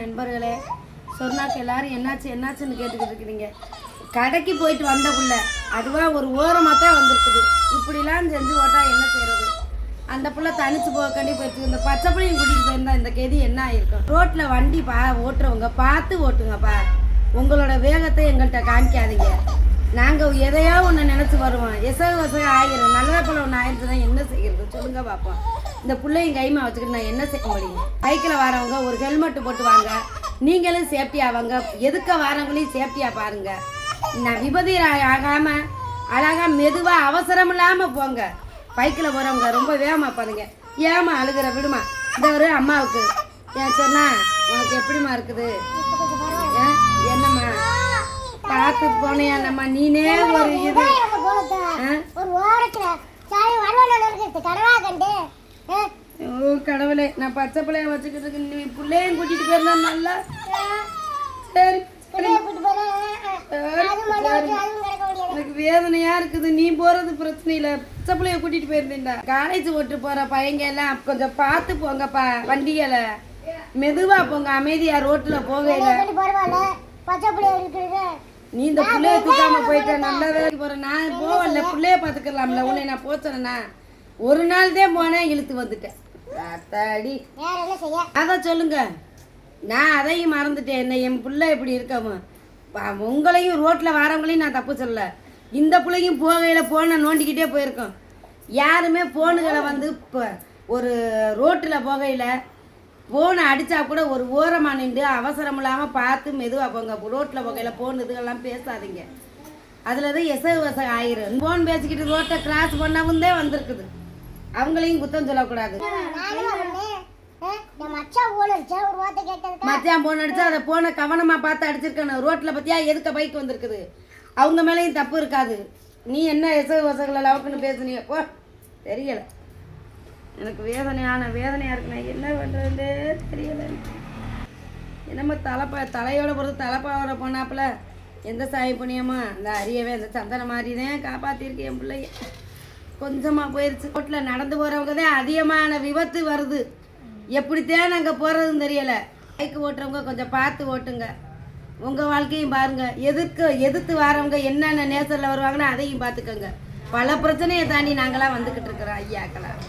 நண்பர்களே சொன்னாக்க எல்லாரும் என்னாச்சு என்னாச்சுன்னு கேட்டுக்கிட்டு இருக்கிறீங்க. கடைக்கு போயிட்டு வந்த அதுவாக ஒரு ஓரமாக தான் வந்திருக்குது. இப்படிலாம் செஞ்சு ஓட்டா என்ன செய்யறது அந்த புள்ள தனிச்சு போகக்காண்டி போயிட்டு இந்த பச்சை பிள்ளையும் கூட்டிகிட்டு போயிருந்தா இந்த கெதி என்ன ஆயிருக்கும்? ரோட்டில் வண்டி பா ஓட்டுறவங்க பார்த்து ஓட்டுங்கப்பா உங்களோட வேகத்தை எங்கள்கிட்ட காமிக்காதீங்க. ஒன்று நினச்சி வருவான். எசக வசக ஆயிரும் நல்ல போல ஒன்று ஆயிருச்சுன்னா என்ன செய்கிறது சொல்லுங்க பார்ப்போம் இந்த பிள்ளையும் கைமா வச்சுக்கிட்டு நான் என்ன செய்ய முடியும்? பைக்கில் வரவங்க ஒரு ஹெல்மெட் போட்டு வாங்க. நீங்களும் சேஃப்டியாக வாங்க எதுக்க வரவங்களையும் சேஃப்டியாக பாருங்க. நான் விபதி ஆகாம அழகா மெதுவாக அவசரம் இல்லாமல் போங்க. பைக்கில் போகிறவங்க ரொம்ப வேகமாக பாருங்க. ஏமா அழுகிற விடுமா. இந்த ஒரு அம்மாவுக்கு. ஏன் சொன்னா உனக்கு எப்படிம்மா இருக்குது? பார்த்து போனியா நம்ம நீனே ஒரு இது? ஒரு ஓரத்துல கடவா கண்டு? ஓ கடவுளே நான் பச்சை பிள்ளைய வச்சுக்கிட்டு இருக்கேன். நீ பிள்ளையும் கூட்டிட்டு போயிருந்தா நல்லா. சரி எனக்கு வேதனையா இருக்குது. நீ போறது பிரச்சனை இல்ல பச்சை பிள்ளைய கூட்டிட்டு போயிருந்தேன்டா. காலேஜ் ஓட்டு போற பையங்க எல்லாம் கொஞ்சம் பார்த்து போங்கப்பா வண்டிகளை மெதுவா போங்க அமைதியா ரோட்ல பரவாயில்ல. பச்சை பிள்ளைய இருக்குது நீ இந்த புள்ளைய தூக்காம போயிட்ட நல்ல வேலைக்கு போற நான் போவல புள்ளைய பாத்துக்கலாம்ல உன்னை நான் போச்சனா ஒரு நாள் தான் போனேன் இழுத்து வந்துட்டேன். அத்தாடி. அதை சொல்லுங்க. நான் அதையும் மறந்துட்டேன். என்ன என் பிள்ளை இப்படி இருக்காம. உங்களையும் ரோட்டில் வரவங்களையும் நான் தப்பு சொல்லல. இந்த பிள்ளையும் போகையில் ஃபோனை நோண்டிக்கிட்டே போயிருக்கோம். யாருமே ஃபோனுகளை வந்து இப்போ ஒரு ரோட்டில் போகையில் ஃபோனை அடித்தா கூட ஒரு ஓரமாக நின்று அவசரம் இல்லாமல் பார்த்து மெதுவாக போங்க. ரோட்டில் போகையில் ஃபோன் இதுகெல்லாம் பேசாதீங்க. அதில் தான் எசகு வசம் ஆயிரும். ஃபோன் பேசிக்கிட்டு ரோட்டை கிராஸ் பண்ணவும் தான் வந்திருக்குது. அவங்களையும் குத்தம் சொல்லக்கூடாது. நானும் மச்சான் போன் அடிச்சா அதை போனை கவனமா பார்த்து அடிச்சிருக்கணும். ரோட்ல பத்தியா எதுக்க பைக் வந்திருக்குது? அவங்க மேலேயும் தப்பு இருக்காது. நீ என்ன எசகு வசங்களை லவக்குன்னு பேசுனியோ? தெரியலை. எனக்கு வேதனையான வேதனையாக இருக்கு நான் என்ன பண்றதுன்னு தெரியல. என்னமோ தலைப்பா தலையோட பொறுத்து தலைப்பாவோட போனாப்புல எந்த சாய் புண்ணியமா இந்த அரியவே இந்த சந்தன மாதிரி தான் காப்பாற்றிருக்கு என் பிள்ளைய. கொஞ்சமாக போயிருச்சு. ரோட்டில் நடந்து போகிறவங்க தான் அதிகமான விபத்து வருது. எப்படித்தான் நாங்கள் போகிறதுன்னு தெரியலை. பைக் ஓட்டுறவங்க கொஞ்சம் பார்த்து ஓட்டுங்க. உங்கள் வாழ்க்கையும் பாருங்கள் எதிர்க்கு எதிர்த்து வரவங்க என்னென்ன நேசரில் வருவாங்கன்னு அதையும் பார்த்துக்கோங்க. பல பிரச்சனையை தாண்டி நாங்களாம் வந்துக்கிட்டு இருக்கிறோம் ஐயாக்கெல்லாம்